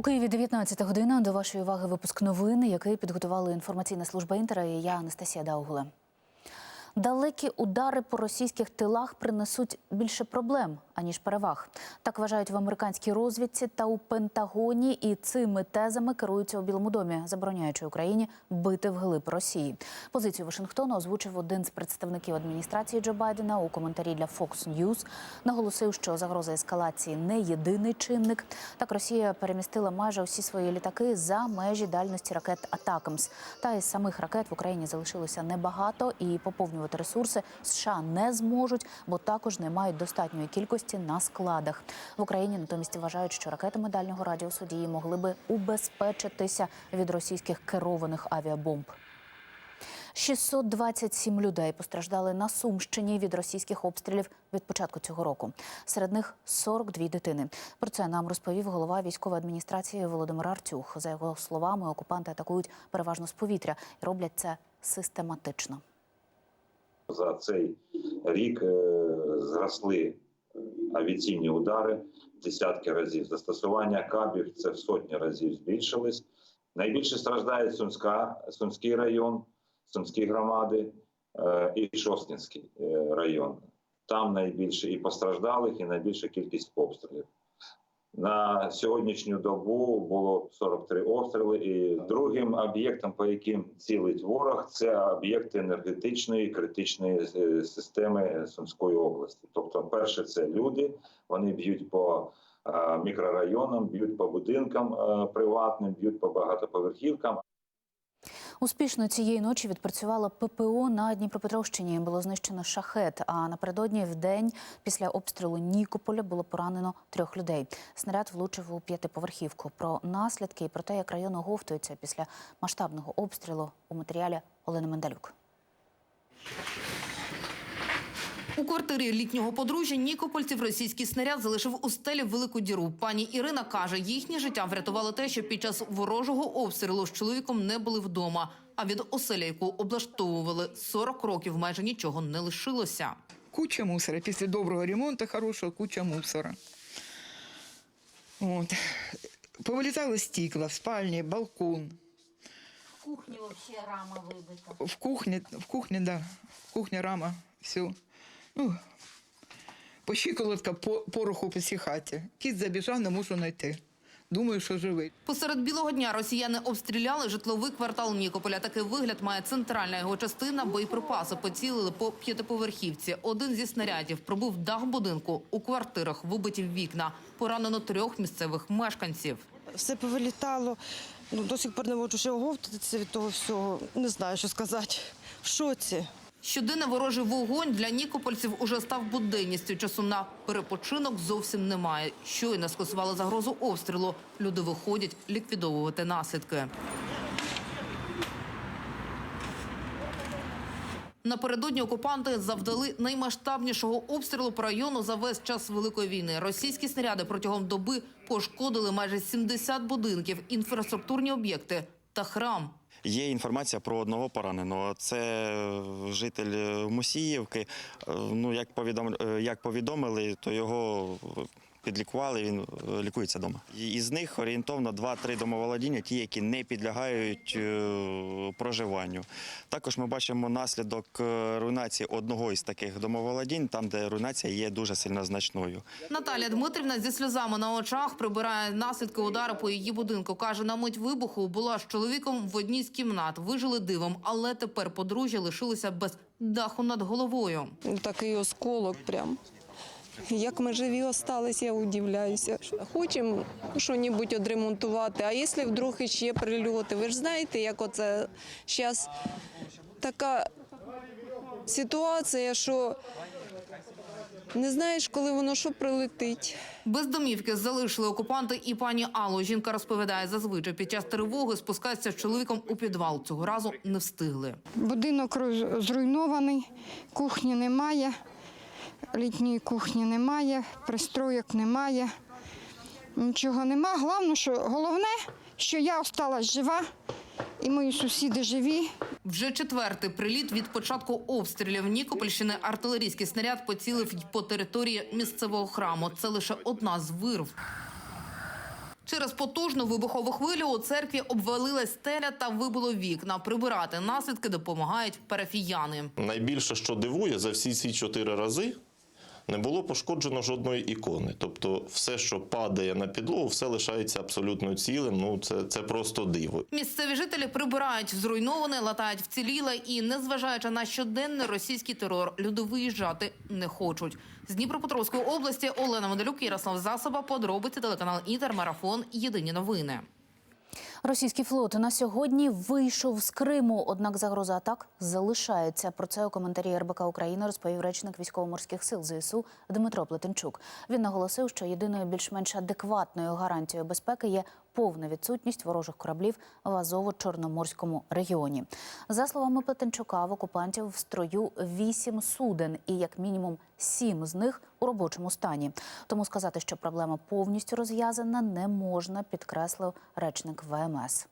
У Києві 19 година. До вашої уваги випуск новини, який підготувала інформаційна служба інтера. І я Анастасія Даугуле. Далекі удари по російських тилах принесуть більше проблем аніж переваг. Так вважають в американській розвідці та у Пентагоні. І цими тезами керуються у Білому домі, забороняючи Україні бити вглиб Росії. Позицію Вашингтону озвучив один з представників адміністрації Джо Байдена у коментарі для Fox News. Наголосив, що загроза ескалації не єдиний чинник. Так Росія перемістила майже усі свої літаки за межі дальності ракет Атакамс. Та із самих ракет в Україні залишилося небагато і поповнювати ресурси США не зможуть, бо також не мають достатньої кількості на складах. В Україні натомість вважають, що ракетами дальнього радіусу дії могли би убезпечитися від російських керованих авіабомб. 627 людей постраждали на Сумщині від російських обстрілів від початку цього року. Серед них 42 дитини. Про це нам розповів голова військової адміністрації Володимир Артюх. За його словами, окупанти атакують переважно з повітря і роблять це систематично. За цей рік е, зросли авіаційні удари десятки разів. Застосування кабів це в сотні разів збільшились. Найбільше страждає Сумська, Сумський район, Сумські громади е, і Шостинський е, район. Там найбільше і постраждалих, і найбільша кількість обстрілів. На сьогоднішню добу було 43 обстріли. І другим об'єктом, по яким цілить ворог, це об'єкти енергетичної критичної е, системи Сумської області. Тобто, перше, це люди. Вони б'ють по е, мікрорайонам, б'ють по будинкам е, приватним, б'ють по багатоповерхівкам. Успішно цієї ночі відпрацювала ППО на Дніпропетровщині. Було знищено шахет. А напередодні в день після обстрілу Нікополя було поранено трьох людей. Снаряд влучив у п'ятиповерхівку. Про наслідки і про те, як район оговтується після масштабного обстрілу у матеріалі Олени Мендалюк. У квартирі літнього подружжя Нікопольців російський снаряд залишив у стелі велику діру. Пані Ірина каже, їхнє життя врятувало те, що під час ворожого обстрілу з чоловіком не були вдома. А від оселя, яку облаштовували 40 років, майже нічого не лишилося. Куча мусора. Після доброго ремонту хорошого куча мусора. От. Повилітали стекла в спальні, балкон. В кухне вообще рама выбита. В кухні, в кухні, да. В кухні рама, все. Ну, по щиколотка пороху по всій хаті. Кіт забіжав, не можу знайти. Думаю, що живий. Посеред білого дня росіяни обстріляли житловий квартал Нікополя. Такий вигляд має центральна його частина. Боєприпаси поцілили по п'ятиповерхівці. Один зі снарядів пробив дах будинку. У квартирах вибиті вікна. Поранено трьох місцевих мешканців. все повилітало. Ну, до сих пор не можу ще оговтатися від того всього. Не знаю, що сказати. В шоці. Щоденний ворожий вогонь для нікопольців уже став буденністю. Часу на перепочинок зовсім немає. Щойно скасували загрозу обстрілу. Люди виходять ліквідовувати наслідки. Напередодні окупанти завдали наймасштабнішого обстрілу по району за весь час великої війни. Російські снаряди протягом доби пошкодили майже 70 будинків, інфраструктурні об'єкти та храм. Є інформація про одного пораненого. Це житель е, Мусіївки. Е, Ну, як повідом... е, як повідомили, то його підлікували, він е, лікується вдома. Із них орієнтовно 2-3 домоволодіння, ті, які не підлягають е, проживанню. Також ми бачимо наслідок е, руйнації одного із таких домоволодінь, там, де руйнація є дуже сильно значною. Наталя Дмитрівна зі сльозами на очах прибирає наслідки удару по її будинку. Каже, на мить вибуху була з чоловіком в одній з кімнат. Вижили дивом, але тепер подружжя лишилося без даху над головою. Такий осколок прям. Як ми живі остались, я удивляюся. Хочемо щось відремонтувати, а якщо вдруг іще прильоти, ви ж знаєте, як оце зараз така ситуація, що не знаєш, коли воно що прилетить. Без домівки залишили окупанти і пані Аллу. Жінка розповідає, зазвичай під час тривоги спускатися з чоловіком у підвал. Цього разу не встигли. Будинок зруйнований, кухні немає, літньої кухні немає, пристройок немає, нічого нема. Головне, що, головне, що я осталась жива і мої сусіди живі. Вже четвертий приліт від початку обстрілів Нікопольщини артилерійський снаряд поцілив й по території місцевого храму. Це лише одна з вирв. Через потужну вибухову хвилю у церкві обвалилась стеля та вибило вікна. Прибирати наслідки допомагають парафіяни. Найбільше, що дивує, за всі ці чотири рази не було пошкоджено жодної ікони. Тобто, все, що падає на підлогу, все лишається абсолютно цілим. Ну це, це просто диво. Місцеві жителі прибирають зруйноване, латають вціліле і, незважаючи на щоденний російський терор, люди виїжджати не хочуть. З Дніпропетровської області Олена Медалюк, Ярослав Засоба, подробиці телеканал Інтер, Марафон, Єдині новини. Російський флот на сьогодні вийшов з Криму, однак загроза атак залишається. Про це у коментарі РБК України розповів речник військово-морських сил ЗСУ Дмитро Плетенчук. Він наголосив, що єдиною більш-менш адекватною гарантією безпеки є повна відсутність ворожих кораблів в Азово-Чорноморському регіоні. За словами Плетенчука, в окупантів в строю вісім суден, і як мінімум сім з них у робочому стані. Тому сказати, що проблема повністю розв'язана, не можна, підкреслив речник ВМС.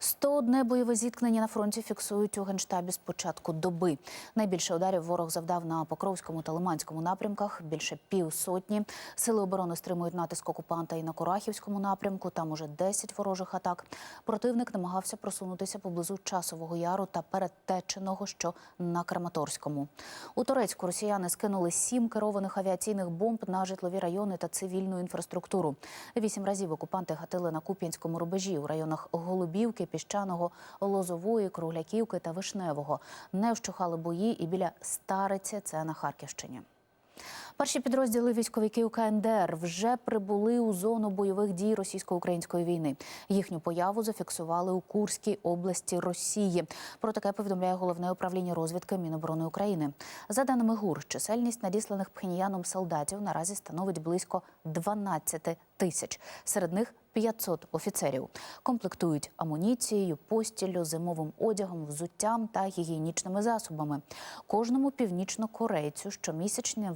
101 бойове зіткнення на фронті фіксують у генштабі з початку доби. Найбільше ударів ворог завдав на Покровському та Лиманському напрямках. Більше півсотні. Сили оборони стримують натиск окупанта і на Курахівському напрямку. Там уже 10 ворожих атак. Противник намагався просунутися поблизу часового яру та передтеченого, що на Краматорському. У Турецьку росіяни скинули сім керованих авіаційних бомб на житлові райони та цивільну інфраструктуру. Вісім разів окупанти гатили на Куп'янському рубежі у районах Голубівки, Піщаного, Лозової, Кругляківки та Вишневого. Не вщухали бої і біля Стариці, це на Харківщині. Перші підрозділи військовиків КНДР вже прибули у зону бойових дій російсько-української війни. Їхню появу зафіксували у Курській області Росії. Про таке повідомляє головне управління розвідки Міноборони України. За даними ГУР, чисельність надісланих пхеньяном солдатів наразі становить близько 12 тисяч. Серед них 500 офіцерів. Комплектують амуніцією, постіллю, зимовим одягом, взуттям та гігієнічними засобами. Кожному північнокорейцю щомісячно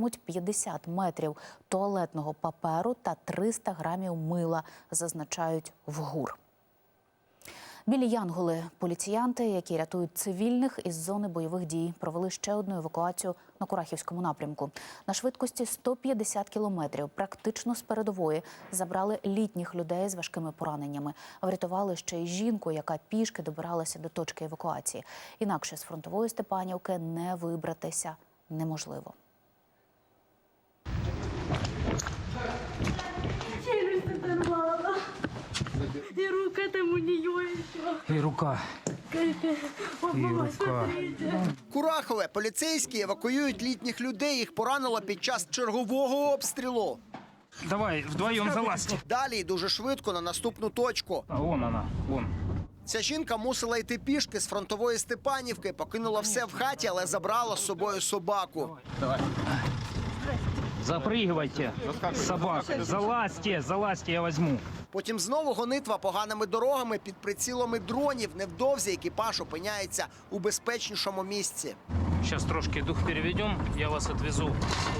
виділятимуть 50 метрів туалетного паперу та 300 грамів мила, зазначають в ГУР. Білі янголи, поліціянти, які рятують цивільних із зони бойових дій, провели ще одну евакуацію на Курахівському напрямку. На швидкості 150 кілометрів, практично з передової, забрали літніх людей з важкими пораненнями. Врятували ще й жінку, яка пішки добиралася до точки евакуації. Інакше з фронтової Степанівки не вибратися неможливо. Там у нее еще. И рука. И рука. Курахове поліцейські евакуюють літніх людей. Їх поранило під час чергового обстрілу. Давай, вдвоем залазьте. Далі й дуже швидко на наступну точку. А вон она, вон. Ця жінка мусила йти пішки з фронтової Степанівки, покинула все в хаті, але забрала з собою собаку. Запрыгивайте, собака. Залазьте, залазьте, я возьму. Потім знову гонитва поганими дорогами під прицілами дронів. Невдовзі екіпаж опиняється у безпечнішому місці. Сейчас трошки дух переведем. Я вас отвезу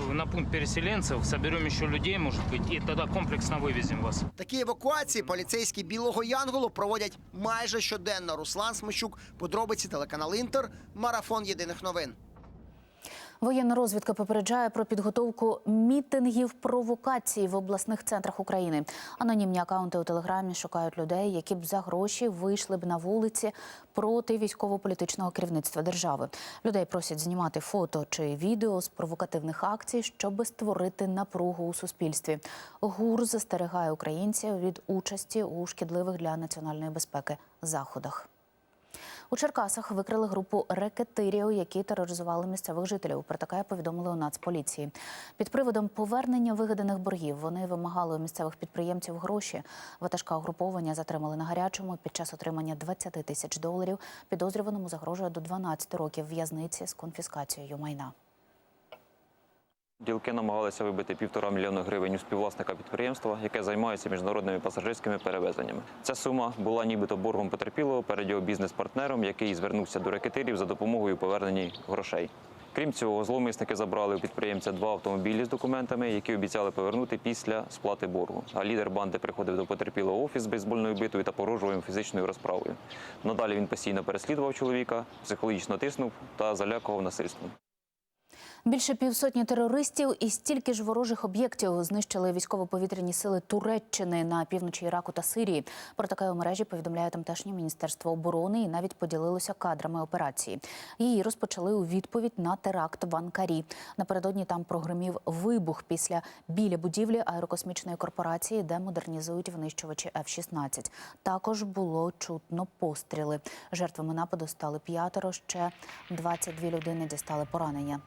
на пункт переселенцев. Соберем еще людей, может быть, и тогда комплексно вывезем вас. Такі евакуації поліцейські білого Янголу проводять майже щоденно. Руслан Смищук, подробиці телеканал Інтер, марафон єдиних новин. Воєнна розвідка попереджає про підготовку мітингів провокацій в обласних центрах України. Анонімні акаунти у телеграмі шукають людей, які б за гроші вийшли б на вулиці проти військово-політичного керівництва держави. Людей просять знімати фото чи відео з провокативних акцій, щоб створити напругу у суспільстві. ГУР застерігає українців від участі у шкідливих для національної безпеки заходах. У Черкасах викрили групу рекетирів, які тероризували місцевих жителів. Про таке повідомили у Нацполіції. Під приводом повернення вигаданих боргів вони вимагали у місцевих підприємців гроші. Ватажка угруповання затримали на гарячому під час отримання 20 тисяч доларів. Підозрюваному загрожує до 12 років в'язниці з конфіскацією майна. Ділки намагалися вибити півтора мільйона гривень у співвласника підприємства, яке займається міжнародними пасажирськими перевезеннями. Ця сума була нібито боргом потерпілого перед його бізнес-партнером, який звернувся до рекетирів за допомогою у поверненні грошей. Крім цього, зловмисники забрали у підприємця два автомобілі з документами, які обіцяли повернути після сплати боргу. А лідер банди приходив до потерпілого офіс з бейсбольною битою та погрожував їм фізичною розправою. Надалі він постійно переслідував чоловіка, психологічно тиснув та залякував насильством. Більше півсотні терористів і стільки ж ворожих об'єктів знищили військово-повітряні сили Туреччини на півночі Іраку та Сирії. Про таке у мережі повідомляє тамтешнє міністерство оборони і навіть поділилося кадрами операції. Її розпочали у відповідь на теракт в Анкарі. Напередодні там прогримів вибух після біля будівлі аерокосмічної корпорації, де модернізують винищувачі F-16. Також було чутно постріли. Жертвами нападу стали п'ятеро. Ще 22 людини дістали поранення.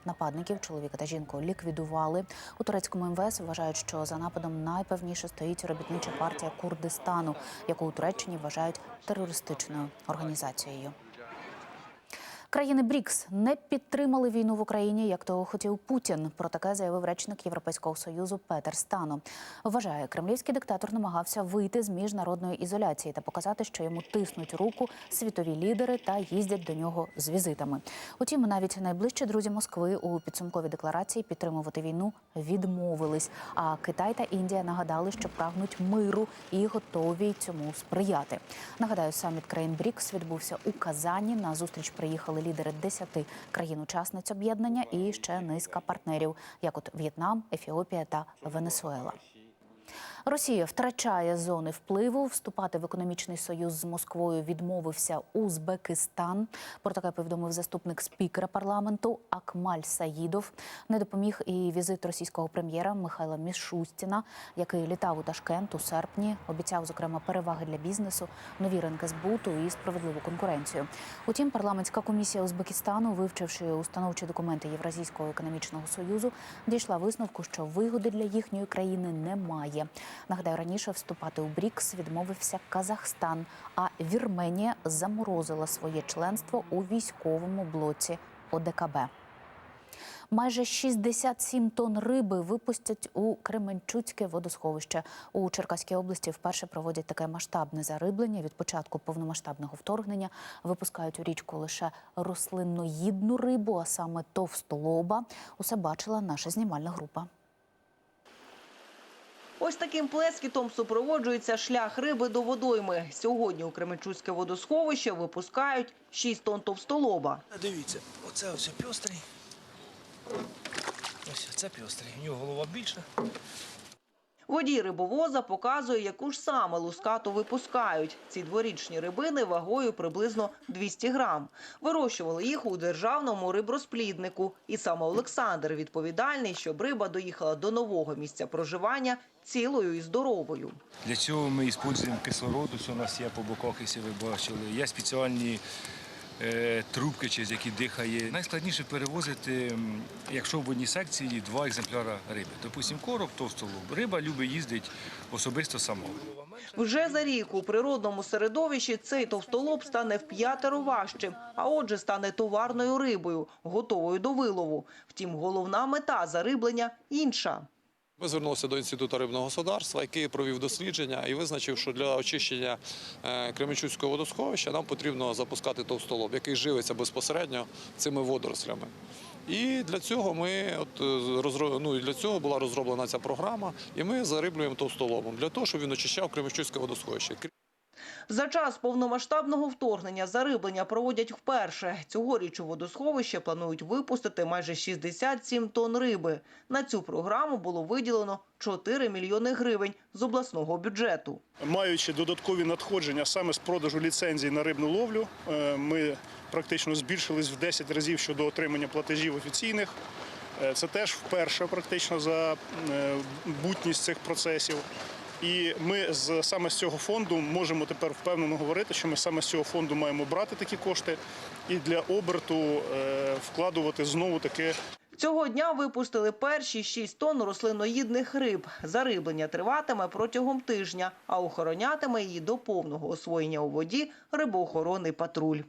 Нападників чоловіка та жінку ліквідували. У турецькому МВС вважають, що за нападом найпевніше стоїть робітнича партія Курдистану, яку у Туреччині вважають терористичною організацією. Країни БРІКС не підтримали війну в Україні, як того хотів Путін. Про таке заявив речник Європейського союзу Петер Стано. Вважає, кремлівський диктатор намагався вийти з міжнародної ізоляції та показати, що йому тиснуть руку світові лідери та їздять до нього з візитами. Утім, навіть найближчі друзі Москви у підсумковій декларації підтримувати війну відмовились. А Китай та Індія нагадали, що прагнуть миру і готові цьому сприяти. Нагадаю, саміт країн БРІКС відбувся у Казані. На зустріч приїхали лідери 10 країн-учасниць об'єднання і ще низка партнерів, як от В'єтнам, Ефіопія та Венесуела. Росія втрачає зони впливу. Вступати в економічний союз з Москвою відмовився Узбекистан. Про таке повідомив заступник спікера парламенту Акмаль Саїдов. Не допоміг і візит російського прем'єра Михайла Мішустіна, який літав у Ташкент у серпні. Обіцяв зокрема переваги для бізнесу, нові ринки збуту і справедливу конкуренцію. Утім, парламентська комісія Узбекистану, вивчивши установчі документи Євразійського економічного союзу, дійшла висновку, що вигоди для їхньої країни немає. Нагадаю, раніше вступати у БРІКС відмовився Казахстан, а Вірменія заморозила своє членство у військовому блоці ОДКБ. Майже 67 тонн риби випустять у Кременчуцьке водосховище. У Черкаській області вперше проводять таке масштабне зариблення. Від початку повномасштабного вторгнення випускають у річку лише рослинноїдну рибу, а саме товстолоба. Усе бачила наша знімальна група. Ось таким плескітом супроводжується шлях риби до водойми. Сьогодні у Кременчуцьке водосховище випускають 6 тонн товстолоба. Дивіться, оце ось пьострий. Ось це пьострий. У нього голова більша. Водій рибовоза показує, яку ж саме лускату випускають. Ці дворічні рибини вагою приблизно 200 грам. Вирощували їх у державному риброзпліднику. І саме Олександр відповідальний, щоб риба доїхала до нового місця проживання цілою і здоровою. Для цього ми використовуємо кислород. Ось у нас є по боках, якщо ви бачили. Є спеціальні трубки, через які дихає. Найскладніше перевозити, якщо в одній секції два екземпляри риби. Допустимо, короб, товстолоб. Риба любить їздити особисто сама. Вже за рік у природному середовищі цей товстолоб стане вп'ятеро важчим, а отже стане товарною рибою, готовою до вилову. Втім, головна мета зариблення інша. Ми звернулися до інституту рибного господарства, який провів дослідження і визначив, що для очищення е, Кременчуцького водосховища нам потрібно запускати товстолоб, який живиться безпосередньо цими водорослями. І для цього ми от е, ну, для цього була розроблена ця програма, і ми зариблюємо товстолобом для того, щоб він очищав Кременчуцьке водосховище. За час повномасштабного вторгнення зариблення проводять вперше. Цьогоріч у водосховище планують випустити майже 67 тонн риби. На цю програму було виділено 4 мільйони гривень з обласного бюджету. Маючи додаткові надходження саме з продажу ліцензій на рибну ловлю, е, ми практично збільшились в 10 разів щодо отримання платежів офіційних. Е, Це теж вперше практично за е, бутність цих процесів. І ми з саме з цього фонду можемо тепер впевнено говорити, що ми саме з цього фонду маємо брати такі кошти і для оберту е, вкладувати знову таке Цього дня випустили перші 6 тонн рослиноїдних риб. Зариблення триватиме протягом тижня, а охоронятиме її до повного освоєння у воді рибоохоронний патруль.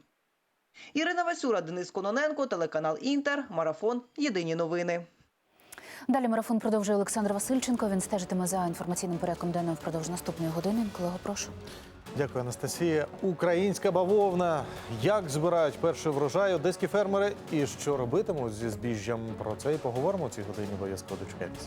Ірина Васюра, Денис Кононенко, телеканал Інтер, Марафон. Єдині новини. Далі марафон продовжує Олександр Васильченко. Він стежитиме за інформаційним порядком денного впродовж наступної години. Колего, прошу. Дякую, Анастасія. Українська бавовна. Як збирають перший врожай одеські фермери і що робитимуть зі збіжжям? Про це і поговоримо у цій годині. Обов'язково дочекайтеся.